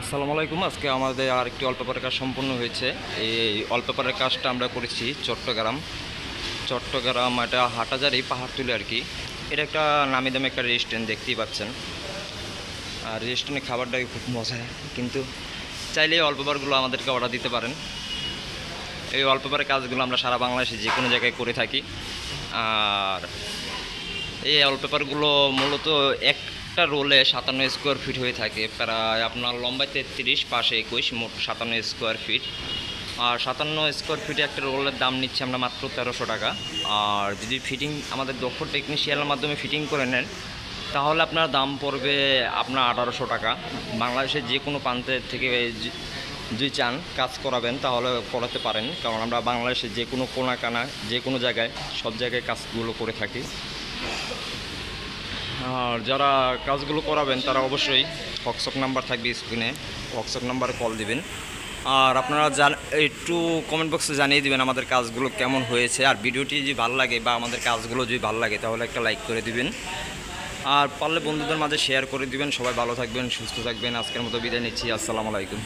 আসসালামু আলাইকুম। আজকে আমাদের আর একটি অল্পেপারের কাজ সম্পূর্ণ হয়েছে। এই অল্প অল্পেপারের কাজটা আমরা করেছি চট্টগ্রাম। চট্টগ্রাম এটা হাটাজারি পাহাড় তুলে আর কি। এটা একটা নামি দামি একটা রেস্টুরেন্ট দেখতেই পাচ্ছেন। আর রেস্টুরেন্টের খাবারটাই খুব মজা, কিন্তু চাইলে এই অল্পেপারগুলো আমাদেরকে অর্ডার দিতে পারেন। এই অল্প অল্পেপারের কাজগুলো আমরা সারা বাংলাদেশে যে কোনো জায়গায় করে থাকি। আর এই অল্প ওয়ালপেপারগুলো মূলত একটা রোলে সাতান্ন স্কোয়ার ফিট হয়ে থাকে। প্রায় আপনার লম্বায় তেত্রিশ, পাশে একুশ, মোট সাতান্ন স্কোয়ার ফিট। আর সাতান্ন স্কোয়ার ফিটে একটা রোলের দাম নিচ্ছে আমরা মাত্র তেরোশো টাকা। আর যদি ফিটিং, আমাদের দক্ষ টেকনিশিয়ানের মাধ্যমে ফিটিং করে নেন, তাহলে আপনার দাম পড়বে আপনার আঠারোশো টাকা। বাংলাদেশের যে কোনো প্রান্তের থেকে যদি চান কাজ করাবেন, তাহলে করাতে পারেন। কারণ আমরা বাংলাদেশের যে কোনো কোনা কানা যে কোনো জায়গায় সব জায়গায় কাজগুলো করে থাকি। আর যারা কাজগুলো করাবেন, তারা অবশ্যই হোয়াটসঅ্যাপ নাম্বার থাকবে স্ক্রিনে হোয়াটসঅ্যাপ নাম্বারে কল দিবেন। আর আপনারা জান, একটু কমেন্ট বক্সে জানিয়ে দিবেন আমাদের কাজগুলো কেমন হয়েছে। আর ভিডিওটি যদি ভালো লাগে বা আমাদের কাজগুলো যদি ভালো লাগে, তাহলে একটা লাইক করে দিবেন। আর পারলে বন্ধুদের মাঝে শেয়ার করে দিবেন। সবাই ভালো থাকবেন, সুস্থ থাকবেন। আজকের মতো বিদায় নিচ্ছি। আসসালামু আলাইকুম।